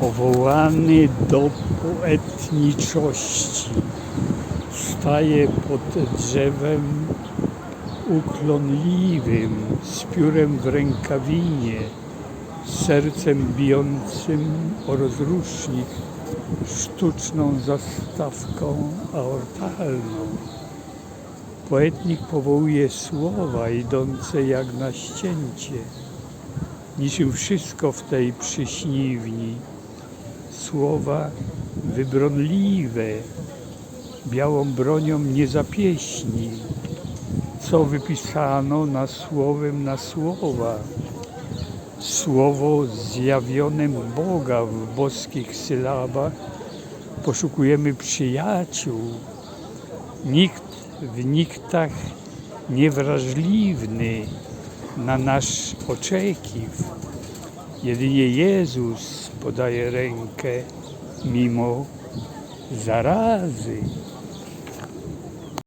powołany do poetniczości. Staje pod drzewem uklonliwym, z piórem w rękawinie, sercem bijącym o rozrusznik, sztuczną zastawką aortalną. Poetnik powołuje słowa idące jak na ścięcie, niczym wszystko w tej przyśniwni. Słowa wybronliwe, białą bronią nie zapieśni, co wypisano na słowem na słowa. Słowo zjawionem Boga w boskich sylabach poszukujemy przyjaciół. Nikt w niktach niewrażliwny na nasz oczekiw. Jedynie Jezus podaje rękę mimo zarazy.